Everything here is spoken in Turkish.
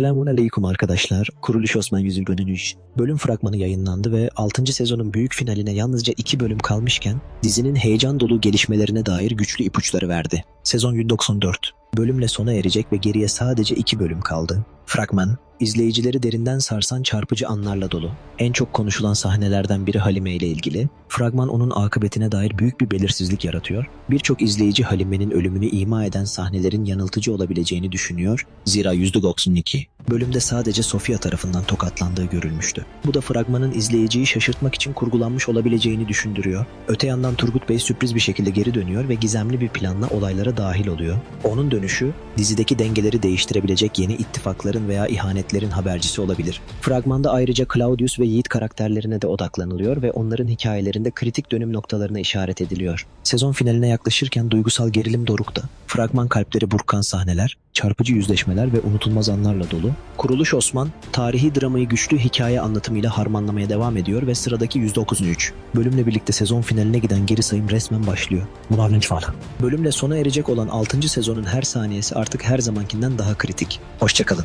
Selamun Aleyküm arkadaşlar. Kuruluş Osman 123 bölüm fragmanı yayınlandı ve 6. sezonun büyük finaline yalnızca 2 bölüm kalmışken dizinin heyecan dolu gelişmelerine dair güçlü ipuçları verdi. Sezon 194 bölümle sona erecek ve geriye sadece 2 bölüm kaldı. Fragman, izleyicileri derinden sarsan çarpıcı anlarla dolu. En çok konuşulan sahnelerden biri Halime ile ilgili. Fragman onun akıbetine dair büyük bir belirsizlik yaratıyor. Birçok izleyici Halime'nin ölümünü ima eden sahnelerin yanıltıcı olabileceğini düşünüyor. Zira %92 bölümde sadece Sofia tarafından tokatlandığı görülmüştü. Bu da fragmanın izleyiciyi şaşırtmak için kurgulanmış olabileceğini düşündürüyor. Öte yandan Turgut Bey sürpriz bir şekilde geri dönüyor ve gizemli bir planla olaylara dahil oluyor. Onun dönüşü dizideki dengeleri değiştirebilecek yeni ittifakların veya ihanetlerin habercisi olabilir. Fragmanda ayrıca Claudius ve Yiğit karakterlerine de odaklanılıyor ve onların hikayelerinde kritik dönüm noktalarına işaret ediliyor. Sezon finaline yaklaşırken duygusal gerilim dorukta. Fragman kalpleri burkan sahneler, çarpıcı yüzleşmeler ve unutulmaz anlarla dolu. Kuruluş Osman, tarihi dramayı güçlü hikaye anlatımıyla harmanlamaya devam ediyor ve sıradaki %93. Bölümle birlikte sezon finaline giden geri sayım resmen başlıyor. Bunlar falan. Bölümle sona erecek olan 6. sezonun her saniyesi artık her zamankinden daha kritik. Hoşçakalın.